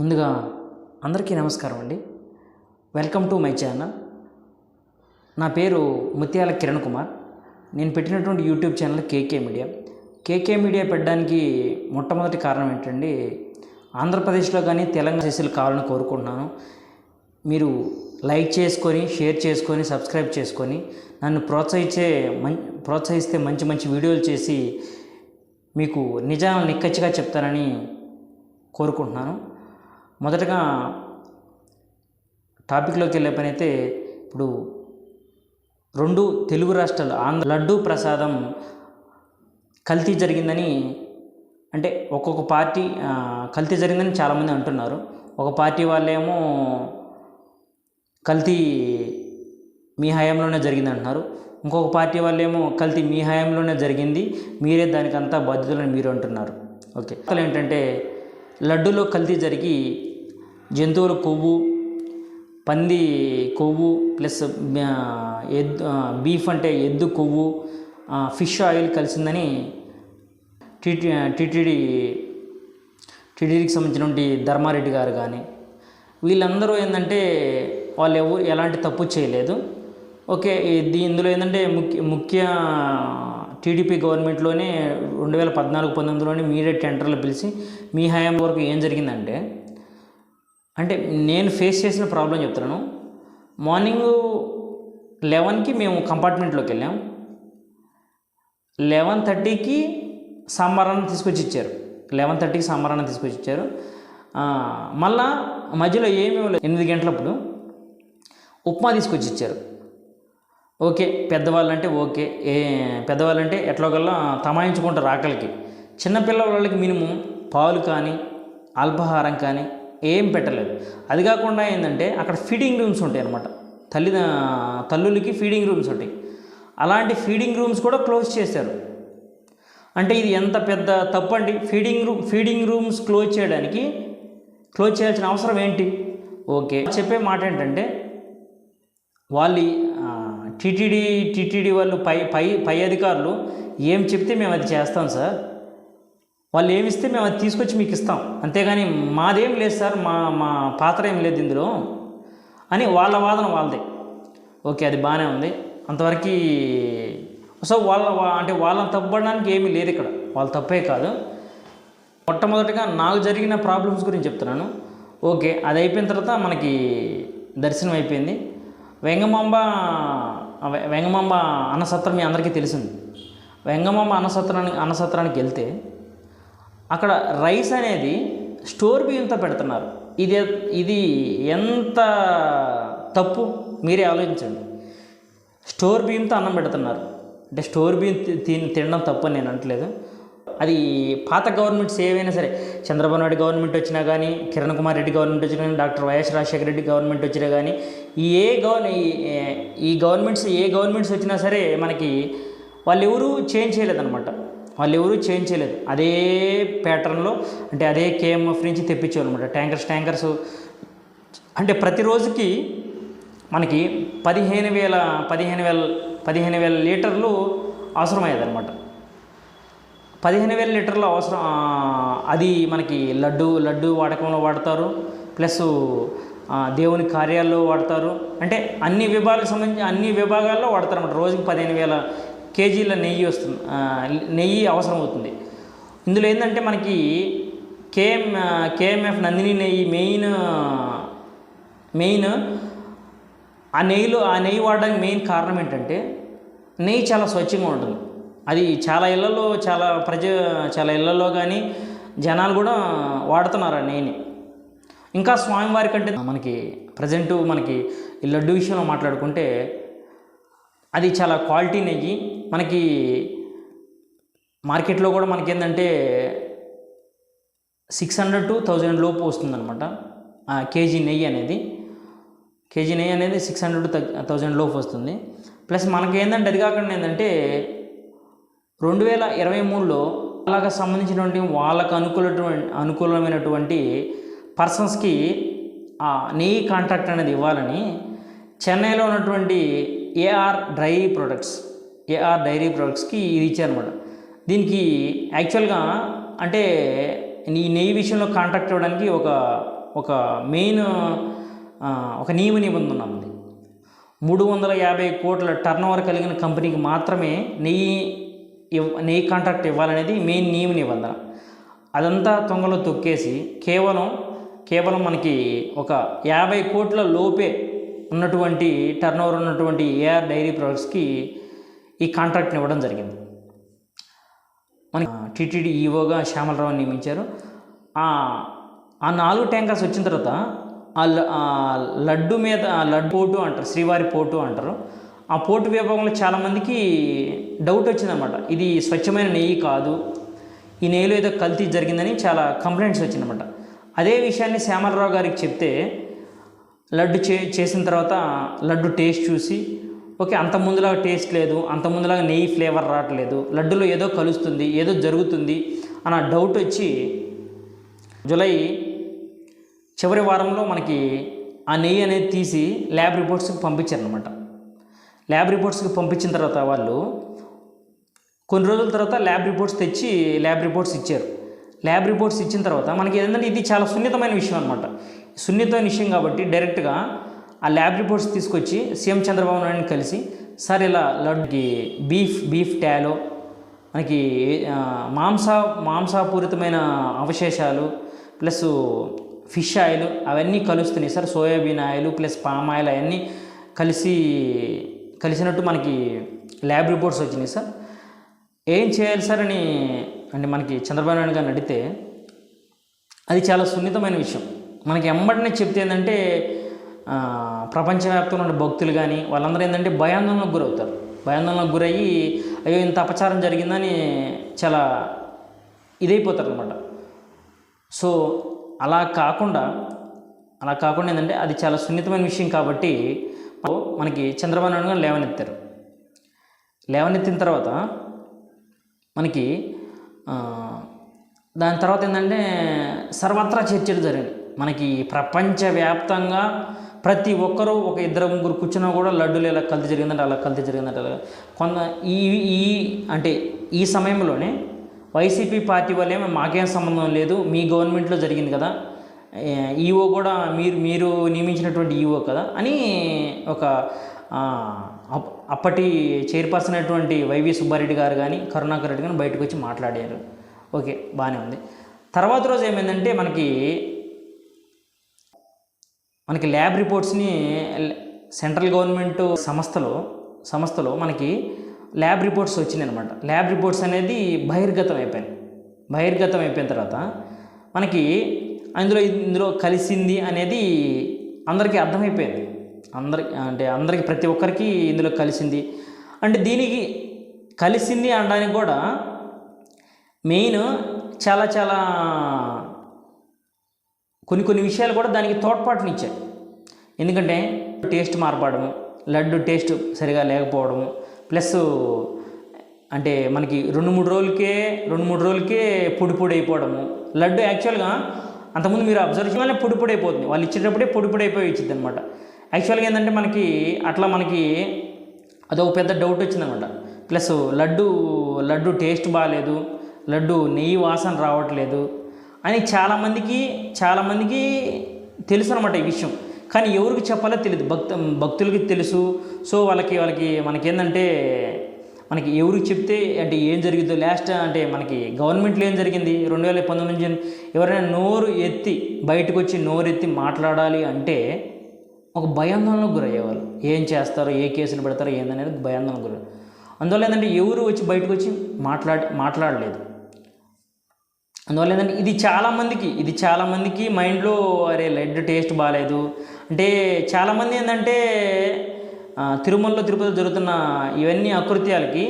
ముందుగా అందరికీ నమస్కారం అండి. వెల్కమ్ టు మై ఛానల్ నా పేరు ముత్యాల కిరణ్ కుమార్. నేను పెట్టినటువంటి YouTube channel KK media KK media పెట్టడానికి మొట్టమొదటి కారణం ఏంటండి ఆంధ్రప్రదేశ్లో కానీ తెలంగాణ శిశులు కావాలని కోరుకుంటున్నాను. మీరు లైక్ చేసుకొని షేర్ చేసుకొని సబ్స్క్రైబ్ చేసుకొని నన్ను ప్రోత్సహించే మం ప్రోత్సహిస్తే మంచి మంచి వీడియోలు చేసి మీకు నిజాలను నిక్కచ్చిగా చెప్తానని కోరుకుంటున్నాను. మొదటగా టాపిక్లోకి వెళ్ళే పని అయితే ఇప్పుడు రెండు తెలుగు రాష్ట్రాలు ఆంధ్ర లడ్డూ ప్రసాదం కల్తీ జరిగిందని అంటే ఒక్కొక్క పార్టీ కల్తీ జరిగిందని చాలామంది అంటున్నారు. ఒక పార్టీ వాళ్ళేమో కల్తీ మీ హయాంలోనే జరిగింది అంటున్నారు. ఇంకొక పార్టీ వాళ్ళేమో కల్తీ మీ హయాంలోనే జరిగింది మీరే దానికంతా బాధ్యతలు అని మీరు అంటున్నారు. ఓకే. అసలు ఏంటంటే లడ్డూలో కల్తీ జరిగి జంతువుల కొవ్వు పంది కొవ్వు ప్లస్ ఎద్దు బీఫ్ అంటే ఎద్దు కొవ్వు ఫిష్ ఆయిల్ కలిసిందని టీటీ టీటీడీ టీటీడీకి సంబంధించినటువంటి ధర్మారెడ్డి గారు కానీ వీళ్ళందరూ ఏంటంటే వాళ్ళు ఎవరు ఎలాంటి తప్పు చేయలేదు. ఓకే ఇందులో ఏంటంటే ముఖ్య ముఖ్య టీడీపీ గవర్నమెంట్లోనే రెండు వేల పద్నాలుగు పంతొమ్మిదిలోనే మీరే టెండర్లు పిలిచి మీ హయాం వరకు ఏం జరిగిందంటే అంటే నేను ఫేస్ చేసిన ప్రాబ్లం చెప్తున్నాను. మార్నింగ్ లెవెన్కి మేము కంపార్ట్మెంట్లోకి వెళ్ళాం. లెవెన్ థర్టీకి సాంబార్ తీసుకొచ్చి ఇచ్చారు. లెవెన్ థర్టీకి సాంబార్ తీసుకొచ్చి ఇచ్చారు. మళ్ళా మధ్యలో ఏమీ లేదు ఎనిమిది గంటలప్పుడు ఉప్మా తీసుకొచ్చి ఇచ్చారు. Okay పెద్దవాళ్ళంటే okay. ఏ పెద్దవాళ్ళంటే ఎట్లాగల్లా తమాయించుకుంటారు ఆకలికి. చిన్నపిల్లల వాళ్ళకి మినిమం పాలు కానీ అల్పాహారం కానీ ఏం పెట్టలేదు. అది కాకుండా ఏంటంటే అక్కడ ఫీడింగ్ రూమ్స్ ఉంటాయి అన్నమాట. తల్లి తల్లులకి ఫీడింగ్ రూమ్స్ ఉంటాయి. అలాంటి ఫీడింగ్ రూమ్స్ కూడా క్లోజ్ చేశారు. అంటే ఇది ఎంత పెద్ద తప్పండి? Feeding room feeding rooms close చేయడానికి క్లోజ్ చేయాల్సిన అవసరం ఏంటి? ఓకే. చెప్పే మాట ఏంటంటే వాళ్ళు టీటీడీ టీటీడీ వాళ్ళు పై పై పై అధికారులు ఏం చెప్తే మేము అది చేస్తాం సార్. వాళ్ళు ఏమి ఇస్తే మేము అది తీసుకొచ్చి మీకు ఇస్తాం. అంతేగాని మాదేం లేదు సార్ మా మా పాత్ర ఏం లేదు ఇందులో అని వాళ్ళ వాదన వాళ్ళదే. ఓకే అది బాగానే ఉంది. అంతవరకు సో వాళ్ళ అంటే వాళ్ళని తప్పడానికి ఏమీ లేదు ఇక్కడ. వాళ్ళ తప్పే కాదు. మొట్టమొదటిగా నాకు జరిగిన ప్రాబ్లమ్స్ గురించి చెప్తున్నాను. ఓకే అది అయిపోయిన తర్వాత మనకి దర్శనం అయిపోయింది. వెంగమాంబ వెంగమాంబ అన్నసత్రం మీ అందరికీ తెలిసింది. వెంగమాంబ అన్నసత్రానికి అన్నసత్రానికి వెళ్తే అక్కడ రైస్ అనేది స్టోర్ బియ్యంతో పెడుతున్నారు. ఇది ఇది ఎంత తప్పు? మీరే ఆలోచించండి. స్టోర్ బియ్యంతో అన్నం పెడుతున్నారు. అంటే స్టోర్ బియ్యం తి- తిని తినడం తప్పు అని నేను అనట్లేదు. అది పాత గవర్నమెంట్స్ ఏవైనా సరే చంద్రబాబు నాయుడు గవర్నమెంట్ వచ్చినా కానీ కిరణ్ కుమార్ రెడ్డి గవర్నమెంట్ వచ్చినా కానీ doctor YS Rajasekhara Reddy government వచ్చినా కానీ ఏ గవర్న ఈ- ఈ గవర్నమెంట్స్ ఏ గవర్నమెంట్స్ వచ్చినా సరే మనకి వాళ్ళు ఎవరు చేంజ్ చేయలేదన్నమాట. వాళ్ళు ఎవరు చేంజ్ చేయలేదు. అదే ప్యాటర్న్లో అంటే అదే కేఎంఎఫ్ నుంచి తెప్పించేవాళ్ళు ట్యాంకర్స్ ట్యాంకర్స్. అంటే ప్రతిరోజుకి మనకి పదిహేను వేల పదిహేను వేల పదిహేను వేల లీటర్లు అవసరమయ్యేదన్నమాట. పదిహేను వేల లీటర్లు అవసరం అది మనకి లడ్డు లడ్డు వాడకంలో వాడతారు. ప్లస్ దేవుని కార్యాల్లో వాడతారు. అంటే అన్ని విభాగాలకు సంబంధించి అన్ని విభాగాల్లో వాడతారు అన్నమాట రోజుకి పదిహేను వేల కేజీల నెయ్యి వస్తుంది. నెయ్యి అవసరం అవుతుంది. ఇందులో ఏంటంటే మనకి కేఎం కేఎంఎఫ్ నందిని నెయ్యి మెయిన్ మెయిన్ ఆ నెయ్యిలో ఆ నెయ్యి వాడడానికి మెయిన్ కారణం ఏంటంటే నెయ్యి చాలా స్వచ్ఛంగా ఉంటుంది. అది చాలా ఇళ్ళలో చాలా ప్రజ చాలా ఇళ్ళలో కానీ జనాలు కూడా వాడుతున్నారు ఆ నెయ్యిని. ఇంకా స్వామివారి కంటే మనకి ప్రజెంట్ మనకి ఈ లడ్డు విషయంలో మాట్లాడుకుంటే అది చాలా క్వాలిటీ నెయ్యి. మనకి మార్కెట్లో కూడా మనకి ఏంటంటే సిక్స్ హండ్రెడ్ టు థౌజండ్ లోపు వస్తుందన్నమాట. కేజీ నెయ్యి అనేది. కేజీ నెయ్యి అనేది సిక్స్ హండ్రెడ్ థౌజండ్ లోపు వస్తుంది. ప్లస్ మనకి ఏంటంటే అది కాకుండా ఏంటంటే రెండు వేల ఇరవై మూడులో అలాగ సంబంధించినటువంటి వాళ్ళకు అనుకూలటువంటి అనుకూలమైనటువంటి పర్సన్స్కి నీ నెయ్యి కాంట్రాక్ట్ అనేది ఇవ్వాలని చెన్నైలో ఉన్నటువంటి AR dairy products AR dairy ప్రొడక్ట్స్కి ఇది ఇచ్చారనమాట దీనికి యాక్చువల్గా అంటే నీ నెయ్యి విషయంలో కాంట్రాక్ట్ ఇవ్వడానికి ఒక ఒక మెయిన్ ఒక నియమ నిబంధన ఉంది. మూడు వందల యాభై కోట్ల టర్న్ ఓవర్ కలిగిన కంపెనీకి మాత్రమే నెయ్యి ఇవ్ నెయ్యి కాంట్రాక్ట్ ఇవ్వాలనేది మెయిన్ నియమ నిబంధన. అదంతా తొంగలో తొక్కేసి కేవలం కేవలం మనకి ఒక యాభై కోట్ల లోపే ఉన్నటువంటి టర్న్ ఓవర్ ఉన్నటువంటి ఏఆర్ డైరీ ప్రొడక్ట్స్కి ఈ కాంట్రాక్ట్ని ఇవ్వడం జరిగింది. మనకి టీటీడీ ఈవోగా శ్యామలరావుని నియమించారు. ఆ నాలుగు ట్యాంకర్స్ వచ్చిన తర్వాత ఆ ల- లడ్డు మీద ఆ లడ్డు పోటు అంటారు శ్రీవారి పోటు అంటారు. ఆ పోటు విభాగంలో చాలామందికి డౌట్ వచ్చిందనమాట ఇది స్వచ్ఛమైన నెయ్యి కాదు ఈ నెయ్యిలో ఏదో కల్తీ జరిగిందని చాలా కంప్లైంట్స్ వచ్చిందన్నమాట. అదే విషయాన్ని శ్యామలరావు గారికి చెప్తే లడ్డు చే చేసిన తర్వాత లడ్డు టేస్ట్ చూసి ఓకే అంత ముందులాగా టేస్ట్ లేదు అంత ముందులాగా నెయ్యి ఫ్లేవర్ రావట్లేదు లడ్డులో ఏదో కలుస్తుంది ఏదో జరుగుతుంది అన్న డౌట్ వచ్చి జూలై చివరి వారంలో మనకి ఆ నెయ్యి అనేది తీసి ల్యాబ్ రిపోర్ట్స్కి పంపించారనమాట ల్యాబ్ రిపోర్ట్స్కి పంపించిన తర్వాత వాళ్ళు కొన్ని రోజుల తర్వాత ల్యాబ్ రిపోర్ట్స్ తెచ్చి ల్యాబ్ రిపోర్ట్స్ ఇచ్చారు. ల్యాబ్ రిపోర్ట్స్ ఇచ్చిన తర్వాత మనకి ఏంటంటే ఇది చాలా సున్నితమైన విషయం అనమాట సున్నితమైన విషయం కాబట్టి డైరెక్ట్గా ఆ ల్యాబ్ రిపోర్ట్స్ తీసుకొచ్చి సీఎం చంద్రబాబు నాయుడిని కలిసి సార్ ఇలా లడ్డుకి బీఫ్ బీఫ్ టాలో మనకి మాంస మాంసపూరితమైన అవశేషాలు ప్లస్ ఫిష్ ఆయిల్ అవన్నీ కలుస్తున్నాయి sir. Soybean oil plus palm oil అవన్నీ కలిసి కలిసినట్టు మనకి ల్యాబ్ రిపోర్ట్స్ వచ్చినాయి సార్. ఏం చేయాలి సార్ అని అంటే మనకి చంద్రబాబు నాయుడు గారిని అడిగితే అది చాలా సున్నితమైన విషయం. మనకి ఎంబడినే చెప్తే ఏంటంటే ప్రపంచవ్యాప్తంగా ఉన్న భక్తులు కానీ వాళ్ళందరూ ఏంటంటే భయాందోళనకు గురవుతారు. భయాందోళనకు గురయ్యి అయ్యో ఇంత అపచారం జరిగిందని చాలా ఇదైపోతారు అనమాట సో అలా కాకుండా అలా కాకుండా ఏంటంటే అది చాలా సున్నితమైన విషయం కాబట్టి మనకి చంద్రబాబు నాయుడు గారు లేవనెత్తారు. లేవనెత్తిన తర్వాత మనకి దాని తర్వాత ఏంటంటే సర్వత్రా చర్చలు జరిగింది మనకి ప్రపంచవ్యాప్తంగా ప్రతి ఒక్కరూ ఒక ఇద్దరు ముగ్గురు కూర్చున్నా కూడా లడ్డూలు ఇలా కల్తీ జరిగిందంటే అలా కల్తీ జరిగిందంటే అలా కొంత ఈ ఈ అంటే ఈ సమయంలోనే వైసీపీ పార్టీ వాళ్ళేమో మాకేం సంబంధం లేదు మీ గవర్నమెంట్లో జరిగింది కదా ఈఓ కూడా మీరు మీరు నియమించినటువంటి ఈఓ కదా అని ఒక అప్పటి చైర్పర్సన్ అయినటువంటి వైవి సుబ్బారెడ్డి గారు కానీ కరుణాకర్ రెడ్డి కానీ బయటకు వచ్చి మాట్లాడారు. ఓకే బాగానే ఉంది. తర్వాత రోజు ఏమైందంటే మనకి మనకి ల్యాబ్ రిపోర్ట్స్ని సెంట్రల్ గవర్నమెంట్ సంస్థలో సంస్థలో మనకి ల్యాబ్ రిపోర్ట్స్ వచ్చినాయి అనమాట ల్యాబ్ రిపోర్ట్స్ అనేది బహిర్గతం అయిపోయింది బహిర్గతం అయిపోయిన తర్వాత మనకి అందులో ఇందులో కలిసింది అనేది అందరికీ అర్థమైపోయింది. అందరి అంటే అందరికి ప్రతి ఒక్కరికి ఇందులో కలిసింది. అంటే దీనికి కలిసింది అనడానికి కూడా మెయిన్ చాలా చాలా కొన్ని కొన్ని విషయాలు కూడా దానికి తోడ్పాటునిచ్చాయి. ఎందుకంటే టేస్ట్ మార్పడము లడ్డు టేస్ట్ సరిగా లేకపోవడము ప్లస్ అంటే మనకి రెండు మూడు రోజులకే రెండు మూడు రోజులకే పొడి పొడి అయిపోవడము. లడ్డు యాక్చువల్గా అంతకుముందు మీరు అబ్జర్వ్ చేయాలంటే పొడి పొడి అయిపోతుంది. వాళ్ళు ఇచ్చేటప్పుడే పొడి పొడి అయిపోయి ఇచ్చింది అనమాట యాక్చువల్గా ఏంటంటే మనకి అట్లా మనకి అదొక పెద్ద డౌట్ వచ్చిందనమాట. ప్లస్ లడ్డు లడ్డు టేస్ట్ బాగాలేదు లడ్డు నెయ్యి వాసన రావట్లేదు అని చాలామందికి చాలామందికి తెలుసు అనమాట ఈ విషయం. కానీ ఎవరికి చెప్పాలో తెలియదు భక్త భక్తులకి తెలుసు. సో వాళ్ళకి వాళ్ళకి మనకి ఏంటంటే మనకి ఎవరికి చెప్తే అంటే ఏం జరిగిందో లాస్ట్ అంటే మనకి గవర్నమెంట్లో ఏం జరిగింది? రెండు వేల పంతొమ్మిది నుంచి ఎవరైనా నోరు ఎత్తి బయటకు వచ్చి నోరు ఎత్తి మాట్లాడాలి అంటే ఒక భయాందోళనకు గురయ్యేవాళ్ళు. ఏం చేస్తారో ఏ కేసులు పెడతారో ఏందనేది భయాందోళన గురి అందువల్ల ఏంటంటే ఎవరు వచ్చి బయటకు వచ్చి మాట్లాడ మాట్లాడలేదు. అందువల్ల ఏంటంటే ఇది చాలామందికి ఇది చాలామందికి మైండ్లో అరే లెడ్ టేస్ట్ బాగాలేదు అంటే చాలామంది ఏంటంటే తిరుమలలో తిరుపతిలో జరుగుతున్న ఇవన్నీ అకృత్యాలకి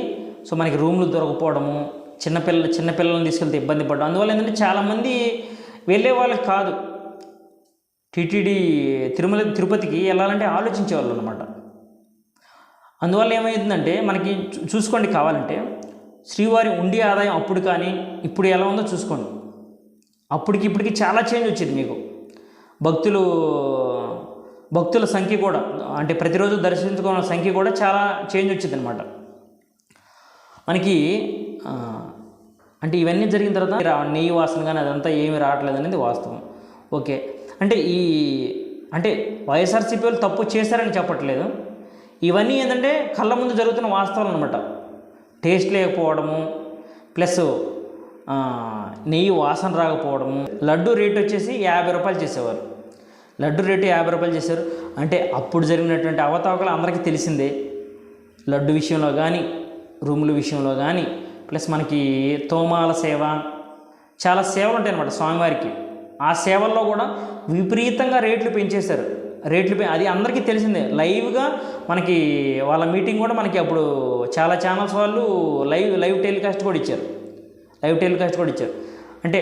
సో మనకి రూమ్లు దొరకపోవడము చిన్నపిల్ల చిన్నపిల్లల్ని తీసుకెళ్తే ఇబ్బంది పడడం. అందువల్ల ఏంటంటే చాలామంది వెళ్ళే వాళ్ళకి కాదు. టీటీడీ తిరుమల తిరుపతికి వెళ్ళాలంటే ఆలోచించేవాళ్ళు అనమాట అందువల్ల ఏమైందంటే మనకి చూ- చూసుకోండి కావాలంటే శ్రీవారి ఉండి ఆదాయం అప్పుడు కానీ ఇప్పుడు ఎలా ఉందో చూసుకోండి. అప్పటికి ఇప్పటికి చాలా చేంజ్ వచ్చింది మీకు. భక్తులు భక్తుల సంఖ్య కూడా అంటే ప్రతిరోజు దర్శించుకున్న సంఖ్య కూడా చాలా చేంజ్ వచ్చింది అనమాట మనకి అంటే ఇవన్నీ జరిగిన తర్వాత నెయ్యి వాసన కానీ అదంతా ఏమి రావట్లేదు అనేది వాస్తవం. ఓకే. అంటే ఈ అంటే వైఎస్ఆర్సీపీ వాళ్ళు తప్పు చేశారని చెప్పట్లేదు. ఇవన్నీ ఏంటంటే కళ్ళ ముందు జరుగుతున్న వాస్తవాలు అనమాట టేస్ట్ లేకపోవడము ప్లస్ నెయ్యి వాసన రాకపోవడము. లడ్డు రేట్ వచ్చేసి యాభై రూపాయలు చేసేవారు. లడ్డు రేటు యాభై రూపాయలు చేశారు. అంటే అప్పుడు జరిగినటువంటి అవతావకలు అందరికీ తెలిసిందే. లడ్డు విషయంలో కానీ రూముల విషయంలో కానీ ప్లస్ మనకి తోమాల సేవ చాలా సేవలు ఉంటాయి అన్నమాట స్వామివారికి. ఆ సేవల్లో కూడా విపరీతంగా రేట్లు పెంచేశారు. రేట్లు పె అది అందరికీ తెలిసిందే. లైవ్గా మనకి వాళ్ళ మీటింగ్ కూడా మనకి అప్పుడు చాలా ఛానల్స్ వాళ్ళు లైవ్ లైవ్ టెలికాస్ట్ కూడా ఇచ్చారు. లైవ్ టెలికాస్ట్ కూడా ఇచ్చారు. అంటే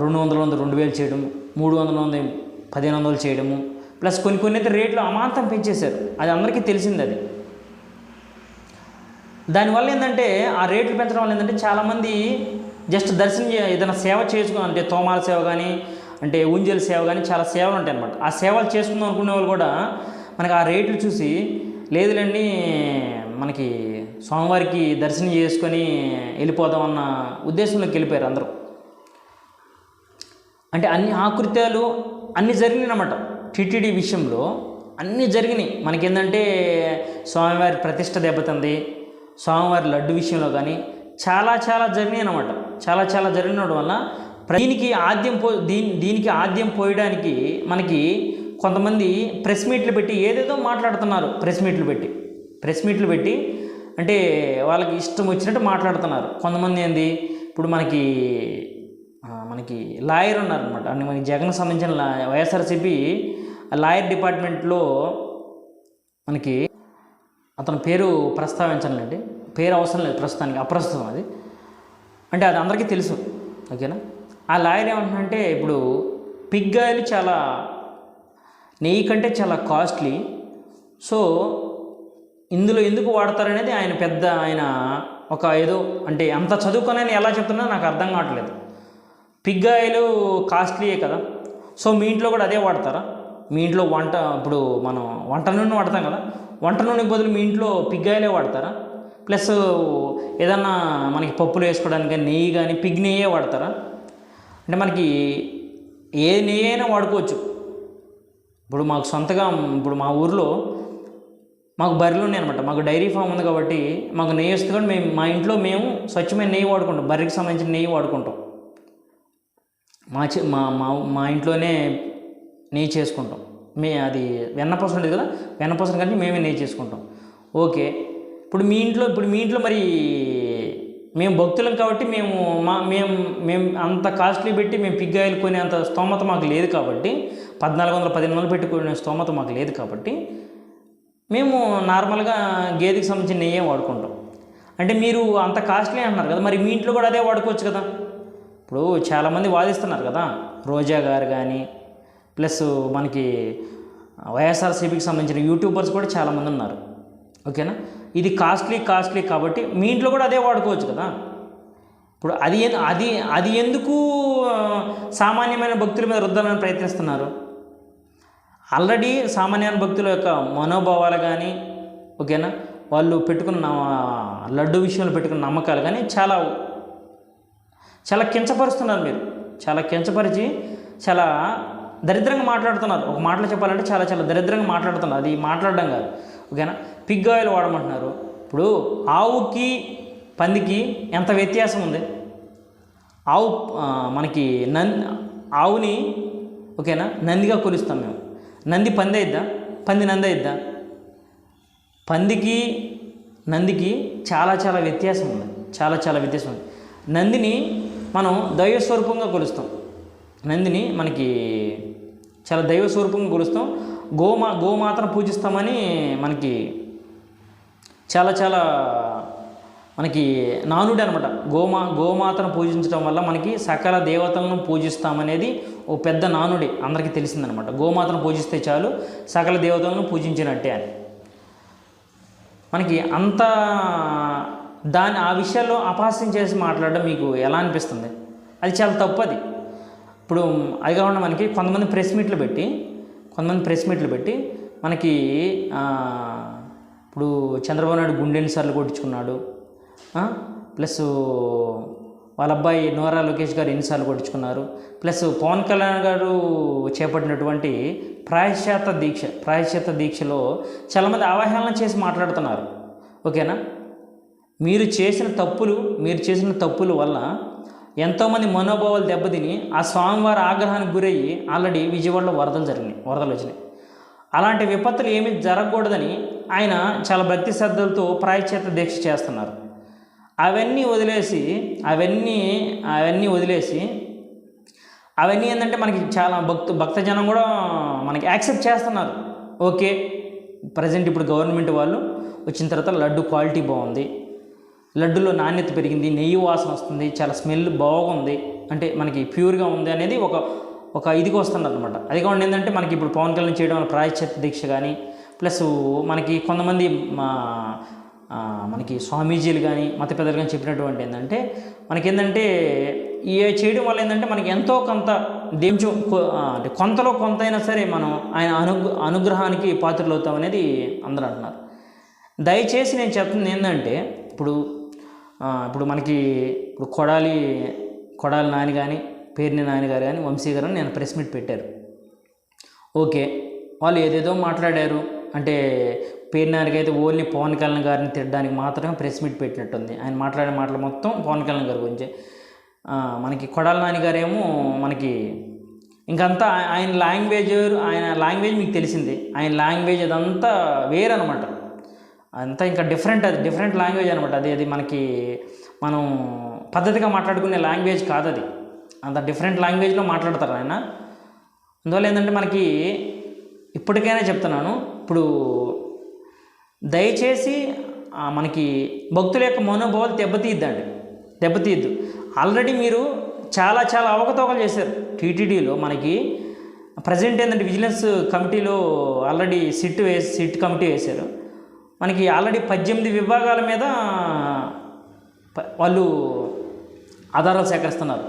రెండు వందల వందలు రెండు వేలు చేయడం మూడు వందల వంద పదిహేను వందలు చేయడము ప్లస్ కొన్ని కొన్ని అయితే రేట్లు అమాంతం పెంచేశారు. అది అందరికీ తెలిసింది అది. దానివల్ల ఏంటంటే ఆ రేట్లు పెంచడం వల్ల ఏంటంటే చాలామంది జస్ట్ దర్శనం ఏదైనా సేవ చేసుకో అంటే తోమాల సేవ కానీ అంటే ఉంజల సేవ కానీ చాలా సేవలు ఉంటాయి అనమాట ఆ సేవలు చేసుకుందాం అనుకునే వాళ్ళు కూడా మనకి ఆ రేట్లు చూసి లేదులేండి మనకి స్వామివారికి దర్శనం చేసుకొని వెళ్ళిపోదాం అన్న ఉద్దేశంలోకి వెళ్ళిపోయారు అందరూ. అంటే అన్ని ఆకృత్యాలు అన్నీ జరిగినాయి అన్నమాట. టీటీడీ విషయంలో అన్నీ జరిగినాయి. మనకేంటంటే స్వామివారి ప్రతిష్ట దెబ్బతింది స్వామివారి లడ్డు విషయంలో కానీ చాలా చాలా జరిగినాయి అన్నమాట. చాలా చాలా జరిగినడం వల్ల దీనికి ఆద్యం పో దీని దీనికి ఆద్యం పోయడానికి మనకి కొంతమంది ప్రెస్ మీట్లు పెట్టి ఏదేదో మాట్లాడుతున్నారు ప్రెస్ మీట్లు పెట్టి. ప్రెస్ మీట్లు పెట్టి అంటే వాళ్ళకి ఇష్టం వచ్చినట్టు మాట్లాడుతున్నారు. కొంతమంది ఏంది ఇప్పుడు మనకి మనకి లాయర్ ఉన్నారనమాట అంటే మనకి జగన్ సంబంధించిన వైఎస్ఆర్సీపీ లాయర్ డిపార్ట్మెంట్లో మనకి అతని పేరు ప్రస్తావించాలండి పేరు అవసరం లేదు ప్రస్తుతానికి అప్రస్తుతం అది. అంటే అది అందరికీ తెలుసు. ఓకేనా? ఆ లాయర్ ఏమంటున్నారంటే ఇప్పుడు పిగ్గాయలు చాలా నెయ్యి కంటే చాలా కాస్ట్లీ సో ఇందులో ఎందుకు వాడతారనేది ఆయన పెద్ద ఆయన ఒక ఏదో అంటే అంత చదువుకొని ఎలా చెప్తున్నా నాకు అర్థం కావట్లేదు. పిగ్గాయలు కాస్ట్లీయే కదా. సో మీ ఇంట్లో కూడా అదే వాడతారా? మీ ఇంట్లో వంట ఇప్పుడు మనం వంట నూనె వాడతాం కదా. వంట నూనె బదులు మీ ఇంట్లో పిగ్గాయలే వాడతారా? ప్లస్ ఏదన్నా మనకి పప్పులు వేసుకోవడానికి నెయ్యి కానీ పిగ్ నెయ్యే వాడతారా? అంటే మనకి ఏ నేనైనా వాడుకోవచ్చు. ఇప్పుడు మాకు సొంతగా ఇప్పుడు మా ఊర్లో మాకు బర్రెలు ఉన్నాయి అనమాట మాకు డైరీ ఫామ్ ఉంది కాబట్టి మాకు నెయ్యి వస్తుంది కానీ మేము మా ఇంట్లో మేము స్వచ్ఛమైన నెయ్యి వాడుకుంటాం. బర్రెకి సంబంధించిన నెయ్యి వాడుకుంటాం. మా చే మా మా మా ఇంట్లోనే నెయ్యి చేసుకుంటాం. మే అది వెన్నపూస ఉండేది కదా వెన్నపూసను కానీ మేమే నెయ్యి చేసుకుంటాం. ఓకే. ఇప్పుడు మీ ఇంట్లో ఇప్పుడు మీ ఇంట్లో మరి మేము భక్తులం కాబట్టి మేము మా మేము మేము అంత కాస్ట్లీ పెట్టి మేము పిగ్గాయలు కొనే అంత స్తోమత మాకు లేదు కాబట్టి పద్నాలుగు వందల పదిహేను వందలు పెట్టుకునే స్తోమత మాకు లేదు కాబట్టి మేము నార్మల్గా గేదెకి సంబంధించిన నెయ్యే వాడుకుంటాం. అంటే మీరు అంత కాస్ట్లీ అంటున్నారు కదా మరి మీ ఇంట్లో కూడా అదే వాడుకోవచ్చు కదా. ఇప్పుడు చాలామంది వాదిస్తున్నారు కదా రోజా గారు కానీ ప్లస్ మనకి వైఎస్ఆర్సీపీకి సంబంధించిన యూట్యూబర్స్ కూడా చాలామంది ఉన్నారు. ఓకేనా? ఇది కాస్ట్లీ కాస్ట్లీ కాబట్టి మీ ఇంట్లో కూడా అదే వాడుకోవచ్చు కదా? ఇప్పుడు అది అది అది ఎందుకు సామాన్యమైన భక్తుల మీద రుద్దాలని ప్రయత్నిస్తున్నారు? ఆల్రెడీ సామాన్యమైన భక్తుల యొక్క మనోభావాలు కానీ ఓకేనా? వాళ్ళు పెట్టుకున్న లడ్డు విషయంలో పెట్టుకున్న నమ్మకాలు కానీ చాలా చాలా కించపరుస్తున్నారు మీరు. చాలా కించపరిచి చాలా దరిద్రంగా మాట్లాడుతున్నారు. ఒక మాటలో చెప్పాలంటే చాలా చాలా దరిద్రంగా మాట్లాడుతున్నారు. అది మాట్లాడడం కాదు. ఓకేనా? పిగ్ ఆయిల్ వాడమంటున్నారు. ఇప్పుడు ఆవుకి పందికి ఎంత వ్యత్యాసం ఉంది? ఆవు మనకి నంది ఆవుని ఓకేనా? నందిగా కొలుస్తాం మేము. నంది పంది అయిద్దా? పంది నంది అయిద్దా? పందికి నందికి చాలా చాలా వ్యత్యాసం ఉంది. చాలా చాలా వ్యత్యాసం ఉంది. నందిని మనం దైవ స్వరూపంగా కొలుస్తాం. నందిని మనకి చాలా దైవ స్వరూపంగా కొలుస్తాం గోమా గోమాతను పూజిస్తామని మనకి చాలా చాలా మనకి నానుడి అనమాట. గోమా గోమాతను పూజించడం వల్ల మనకి సకల దేవతలను పూజిస్తామనేది ఓ పెద్ద నానుడి అందరికీ తెలిసిందనమాట. గోమాతను పూజిస్తే చాలు సకల దేవతలను పూజించినట్టే అని. మనకి అంత దాని ఆ విషయాల్లో అపహాస్యం చేసి మాట్లాడడం మీకు ఎలా అనిపిస్తుంది? అది చాలా తప్పు అది. ఇప్పుడు అది కాకుండా మనకి కొంతమంది ప్రెస్ మీట్లు పెట్టి కొంతమంది ప్రెస్ మీట్లు పెట్టి మనకి ఇప్పుడు చంద్రబాబు నాయుడు గుండె ఎన్నిసార్లు కొట్టించుకున్నాడు ప్లస్ వాళ్ళ అబ్బాయి నోరా లోకేష్ గారు ఎన్నిసార్లు కొట్టించుకున్నారు ప్లస్ పవన్ కళ్యాణ్ గారు చేపట్టినటువంటి ప్రాయశ్చాత దీక్ష ప్రాయశ్చాత దీక్షలో చాలామంది అవహేళన చేసి మాట్లాడుతున్నారు. ఓకేనా? మీరు చేసిన తప్పులు మీరు చేసిన తప్పుల వల్ల ఎంతోమంది మనోభావాలు దెబ్బతిని ఆ స్వామివారి ఆగ్రహానికి గురయ్యి ఆల్రెడీ విజయవాడలో వరదలు జరిగినాయి వరదలు వచ్చినాయి. అలాంటి విపత్తులు ఏమీ జరగకూడదని ఆయన చాలా భక్తి శ్రద్ధలతో ప్రాయశ్చిత్త దీక్ష చేస్తున్నారు. అవన్నీ వదిలేసి అవన్నీ అవన్నీ వదిలేసి అవన్నీ ఏంటంటే మనకి చాలా భక్తు భక్తజనం కూడా మనకి యాక్సెప్ట్ చేస్తున్నారు. ఓకే ప్రజెంట్ ఇప్పుడు గవర్నమెంట్ వాళ్ళు వచ్చిన తర్వాత లడ్డు క్వాలిటీ బాగుంది. లడ్డులో నాణ్యత పెరిగింది నెయ్యి వాసన వస్తుంది చాలా స్మెల్ బాగుంది. అంటే మనకి ప్యూర్గా ఉంది అనేది ఒక ఒక ఇదికి వస్తుంది అనమాట అది కాకుండా ఏంటంటే మనకి ఇప్పుడు పవన్ కళ్యాణ్ చేయడం వల్ల ప్రాయశ్చిత్త దీక్ష కానీ ప్లస్ మనకి కొంతమంది మా మనకి స్వామీజీలు కానీ మత పెద్దలు కానీ చెప్పినటువంటి ఏంటంటే మనకి ఏంటంటే ఈ చేయడం వల్ల ఏంటంటే మనకి ఎంతో కొంత దేంచు అంటే కొంతలో కొంత అయినా సరే మనం ఆయన అను అనుగ్రహానికి పాత్రలు అవుతాం అనేది అందరూ అంటున్నారు. దయచేసి నేను చెప్తుంది ఏంటంటే ఇప్పుడు ఇప్పుడు మనకి ఇప్పుడు కొడాలి కొడాలి నాని కానీ పేర్ని నాని గారు కానీ వంశీ గారు అని నేను ప్రెస్ మీట్ పెట్టారు. ఓకే వాళ్ళు ఏదేదో మాట్లాడారు. అంటే పేరునానికి అయితే ఓన్లీ పవన్ కళ్యాణ్ గారిని తిట్టడానికి మాత్రమే ప్రెస్ మీట్ పెట్టినట్టుంది. ఆయన మాట్లాడే మాటలు మొత్తం పవన్ కళ్యాణ్ గారి గురించి. మనకి కొడాల నాని గారేమో మనకి ఇంకంతా ఆయన లాంగ్వేజ్ ఆయన లాంగ్వేజ్ మీకు తెలిసింది. ఆయన లాంగ్వేజ్ అదంతా వేరనమాట అంతా ఇంకా డిఫరెంట్ అది డిఫరెంట్ లాంగ్వేజ్ అనమాట అది అది మనకి మనం పద్ధతిగా మాట్లాడుకునే లాంగ్వేజ్ కాదు అది. అంత డిఫరెంట్ లాంగ్వేజ్లో మాట్లాడతారు ఆయన. అందువల్ల ఏంటంటే మనకి ఇప్పటికైనా చెప్తున్నాను ఇప్పుడు దయచేసి మనకి భక్తుల యొక్క మనోభావాలు దెబ్బతీయద్దండి. దెబ్బతీయద్దు. ఆల్రెడీ మీరు చాలా చాలా అవకతవకలు చేశారు. టీటీడీలో మనకి ప్రజెంట్ ఏంటంటే విజిలెన్స్ కమిటీలో ఆల్రెడీ సిట్ వేసి సిట్ కమిటీ వేశారు. మనకి ఆల్రెడీ పద్దెనిమిది విభాగాల మీద ప- వాళ్ళు ఆధారాలు సేకరిస్తున్నారు.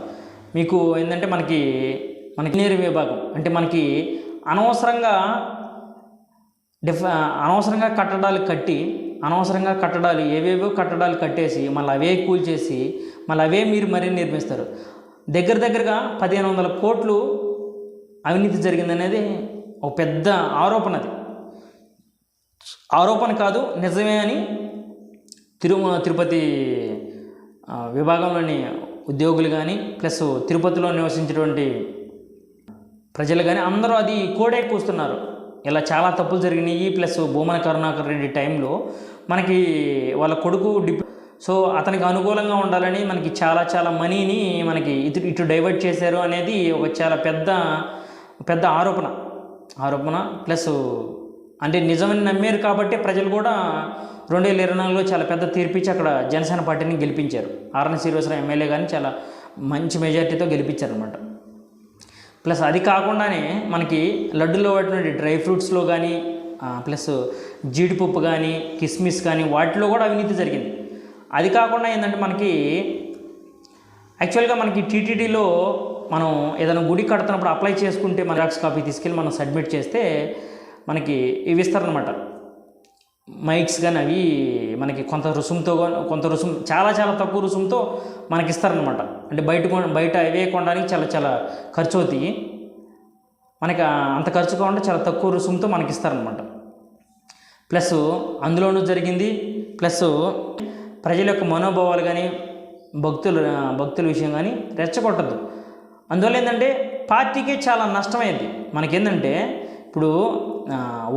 మీకు ఏంటంటే మనకి మనకి నేరు విభాగం అంటే మనకి అనవసరంగా డిఫ అనవసరంగా కట్టడాలు కట్టి అనవసరంగా కట్టడాలు ఏవేవో కట్టడాలు కట్టేసి మళ్ళీ అవే కూల్చేసి మళ్ళీ అవే మీరు మరీ నిర్మిస్తారు. దగ్గర దగ్గరగా పదిహేను వందల కోట్లు అవినీతి జరిగిందనేది ఒక పెద్ద ఆరోపణ అది. ఆరోపణ కాదు నిజమే అని తిరుమ తిరుపతి విభాగంలోని ఉద్యోగులు కానీ ప్లస్ తిరుపతిలో నివసించేటువంటి ప్రజలు కానీ అందరూ అది కోడే కూస్తున్నారు. ఇలా చాలా తప్పులు జరిగినాయి ప్లస్ భూమన కరుణాకర్ రెడ్డి టైంలో మనకి వాళ్ళ కొడుకు డిప్ సో అతనికి అనుకూలంగా ఉండాలని మనకి చాలా చాలా మనీని మనకి ఇటు ఇటు డైవర్ట్ చేశారు అనేది ఒక చాలా పెద్ద పెద్ద ఆరోపణ. ఆరోపణ ప్లస్ అంటే నిజమని నమ్మారు కాబట్టి ప్రజలు కూడా రెండు వేల ఇరవై నాలుగులో చాలా పెద్ద తీర్పిచ్చి అక్కడ జనసేన పార్టీని గెలిపించారు. ఆర్ఎన్ శ్రీనివాసరావు ఎమ్మెల్యే కానీ చాలా మంచి మెజార్టీతో గెలిపించారు అనమాట ప్లస్ అది కాకుండానే మనకి లడ్డులో వాడినటువంటి డ్రై ఫ్రూట్స్లో కానీ ప్లస్ జీడిపప్పు కానీ కిస్మిస్ కానీ వాటిలో కూడా అవినీతి జరిగింది. అది కాకుండా ఏంటంటే మనకి యాక్చువల్గా మనకి టీటీడీలో మనం ఏదైనా గుడి కడుతున్నప్పుడు అప్లై చేసుకుంటే మన జిరాక్స్ కాపీ తీసుకెళ్ళి మనం సబ్మిట్ చేస్తే మనకి ఇవి ఇస్తారనమాట మైక్స్ కానీ అవి మనకి కొంత రుసుముతో కొంత రుసుము చాలా చాలా తక్కువ రుసుముతో మనకి ఇస్తారనమాట అంటే బయట బయట అవే కొనడానికి చాలా చాలా ఖర్చు అవుతాయి. మనకి అంత ఖర్చు కాకుండా చాలా తక్కువ రుసుముతో మనకి ఇస్తారనమాట ప్లస్ అందులోనూ జరిగింది ప్లస్ ప్రజల యొక్క మనోభావాలు కానీ భక్తుల భక్తుల విషయం కానీ రెచ్చగొట్టద్దు. అందువల్ల ఏంటంటే పార్టీకి చాలా నష్టమైంది. మనకేంటంటే ఇప్పుడు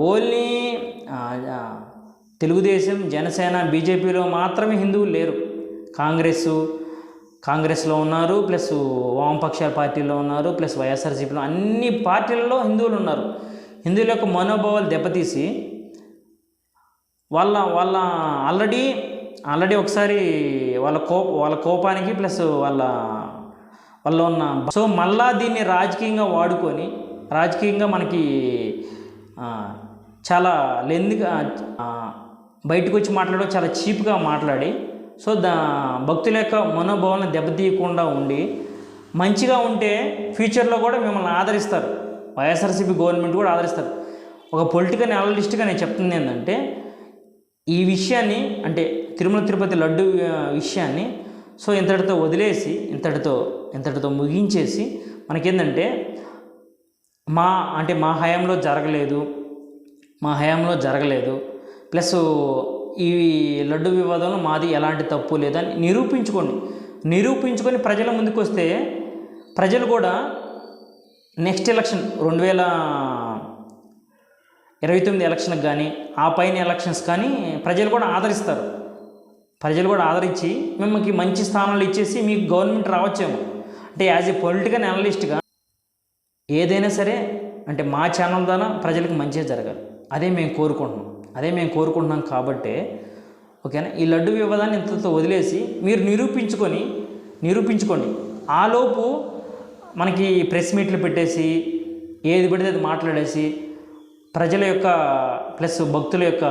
ఓన్లీ తెలుగుదేశం జనసేన బీజేపీలో మాత్రమే హిందువులు లేరు. కాంగ్రెస్ కాంగ్రెస్లో ఉన్నారు ప్లస్ వామపక్షాల పార్టీలో ఉన్నారు ప్లస్ వైఎస్ఆర్సీపీలో అన్ని పార్టీలలో హిందువులు ఉన్నారు. హిందువుల యొక్క మనోభావాలు దెబ్బతీసి వాళ్ళ వాళ్ళ ఆల్రెడీ ఆల్రెడీ ఒకసారి వాళ్ళ కోప వాళ్ళ కోపానికి ప్లస్ వాళ్ళ వాళ్ళ ఉన్న సో మళ్ళా దీన్ని రాజకీయంగా వాడుకొని రాజకీయంగా మనకి చాలా లెందిగా బయటకు వచ్చి మాట్లాడడం చాలా చీప్గా మాట్లాడి సో దా భక్తుల యొక్క మనోభావాలను దెబ్బతీయకుండా ఉండి మంచిగా ఉంటే ఫ్యూచర్లో కూడా మిమ్మల్ని ఆదరిస్తారు. వైఎస్ఆర్సీపీ గవర్నమెంట్ కూడా ఆదరిస్తారు. ఒక పొలిటికల్ అనలిస్ట్గా నేను చెప్తుంది ఏంటంటే ఈ విషయాన్ని అంటే తిరుమల తిరుపతి లడ్డు విషయాన్ని సో ఇంతటితో వదిలేసి ఇంతటితో ఇంతటితో ముగించేసి మనకేంటంటే మా అంటే మా హయాంలో జరగలేదు. మా హయాంలో జరగలేదు. ప్లస్ ఈ లడ్డు వివాదంలో మాది ఎలాంటి తప్పు లేదని నిరూపించుకోండి. నిరూపించుకొని ప్రజల ముందుకు వస్తే ప్రజలు కూడా నెక్స్ట్ ఎలక్షన్ రెండు వేల ఇరవై తొమ్మిది ఎలక్షన్కి కానీ ఆ పైన ఎలక్షన్స్ కానీ ప్రజలు కూడా ఆదరిస్తారు. ప్రజలు కూడా ఆదరించి మిమ్మల్ని మంచి స్థానాలు ఇచ్చేసి మీకు గవర్నమెంట్ రావచ్చేమో. అంటే యాజ్ ఏ పొలిటికల్ అనలిస్ట్గా ఏదైనా సరే అంటే మా ఛానల్ ద్వారా ప్రజలకు మంచిగా జరగాలి. అదే మేము కోరుకుంటున్నాం. అదే మేము కోరుకుంటున్నాం కాబట్టే ఓకేనా? ఈ లడ్డు వివాదాన్ని ఇంతతో వదిలేసి మీరు నిరూపించుకొని నిరూపించుకోండి. ఆలోపు మనకి ప్రెస్ మీట్లు పెట్టేసి ఏది పడితే అది మాట్లాడేసి ప్రజల యొక్క ప్లస్ భక్తుల యొక్క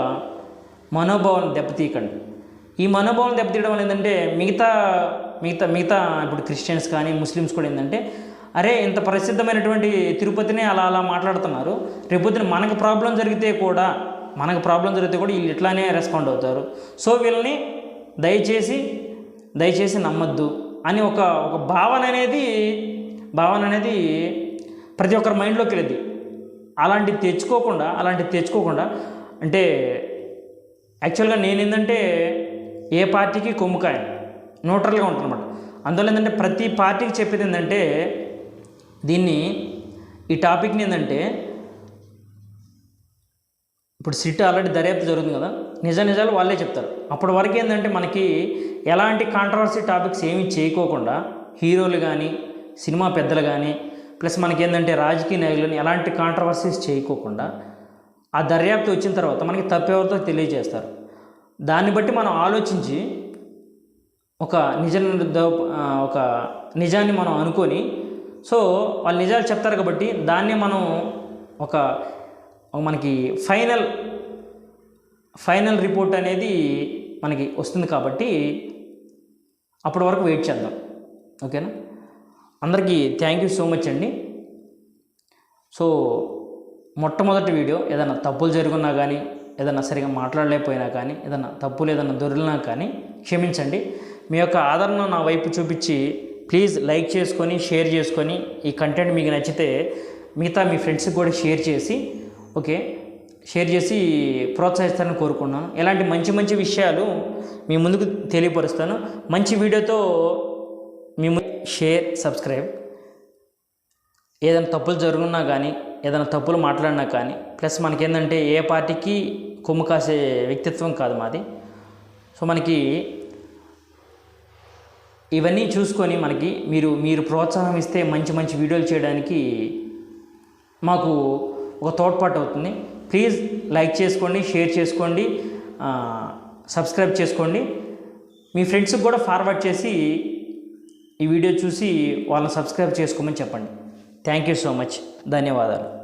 మనోభావాలను దెబ్బతీయకండి. ఈ మనోభావాలను దెబ్బతీయడం వల్ల ఏంటంటే మిగతా మిగతా మిగతా ఇప్పుడు క్రిస్టియన్స్ కానీ ముస్లిమ్స్ కూడా ఏంటంటే అరే ఇంత ప్రసిద్ధమైనటువంటి తిరుపతినే అలా అలా మాట్లాడుతున్నారు. రేపొద్దున మనకు ప్రాబ్లం జరిగితే కూడా మనకు ప్రాబ్లం జరిగితే కూడా వీళ్ళు ఇట్లానే రెస్పాండ్ అవుతారు. సో వీళ్ళని దయచేసి దయచేసి నమ్మద్దు అని ఒక ఒక భావన అనేది భావన అనేది ప్రతి ఒక్కరి మైండ్లోకి వెళ్ళింది. అలాంటివి తెచ్చుకోకుండా అలాంటివి తెచ్చుకోకుండా అంటే యాక్చువల్గా నేను ఏంటంటే ఏ పార్టీకి కొమ్ముకాయ న్యూట్రల్గా ఉంటుందన్నమాట. అందువల్ల ఏంటంటే ప్రతి పార్టీకి చెప్పేది ఏంటంటే దీన్ని ఈ టాపిక్ని ఏంటంటే ఇప్పుడు సిట్ ఆల్రెడీ దర్యాప్తు జరుగుతుంది కదా నిజ నిజాలు వాళ్ళే చెప్తారు. అప్పటి వరకు ఏంటంటే మనకి ఎలాంటి కాంట్రవర్సీ టాపిక్స్ ఏమి చేయకోకుండా హీరోలు కానీ సినిమా పెద్దలు కానీ ప్లస్ మనకి ఏంటంటే రాజకీయ నాయకులను ఎలాంటి కాంట్రవర్సీస్ చేయకోకుండా ఆ దర్యాప్తు వచ్చిన తర్వాత మనకి తప్పెవరితో తెలియజేస్తారు. దాన్ని బట్టి మనం ఆలోచించి ఒక నిజ ఒక నిజాన్ని మనం అనుకొని సో వాళ్ళు నిజాలు చెప్తారు కాబట్టి దాన్ని మనం ఒక మనకి ఫైనల్ ఫైనల్ రిపోర్ట్ అనేది మనకి వస్తుంది కాబట్టి అప్పటి వరకు వెయిట్ చేద్దాం. ఓకేనా? అందరికీ థ్యాంక్ యూ సో మచ్ అండి. సో మొట్టమొదటి వీడియో ఏదైనా తప్పులు జరుగున్నా కానీ ఏదైనా సరిగా మాట్లాడలేకపోయినా కానీ ఏదైనా తప్పులు ఏదైనా దొరికినా కానీ క్షమించండి. మీ యొక్క ఆదరణ నా వైపు చూపించి ప్లీజ్ లైక్ చేసుకొని షేర్ చేసుకొని ఈ కంటెంట్ మీకు నచ్చితే మిగతా మీ ఫ్రెండ్స్కి కూడా షేర్ చేసి ఓకే షేర్ చేసి ప్రోత్సహిస్తానని కోరుకున్నాను ఇలాంటి మంచి మంచి విషయాలు మీ ముందుకు తెలియపరుస్తాను. మంచి వీడియోతో మీ ముందు షేర్ సబ్స్క్రైబ్ ఏదైనా తప్పులు జరుగున్నా కానీ ఏదైనా తప్పులు మాట్లాడినా కానీ ప్లస్ మనకేంటంటే ఏ పార్టీకి కొమ్ము కాసే వ్యక్తిత్వం కాదు మాది. సో మనకి ఇవన్నీ చూసుకొని మనకి మీరు మీరు ప్రోత్సాహం ఇస్తే మంచి మంచి వీడియోలు చేయడానికి మాకు ఒక తోడ్పాటు అవుతుంది. ప్లీజ్ లైక్ చేసుకోండి షేర్ చేసుకోండి సబ్స్క్రైబ్ చేసుకోండి. మీ ఫ్రెండ్స్కి కూడా ఫార్వర్డ్ చేసి ఈ వీడియో చూసి వాళ్ళని సబ్స్క్రైబ్ చేసుకోమని చెప్పండి. Thank you so much. ధన్యవాదాలు.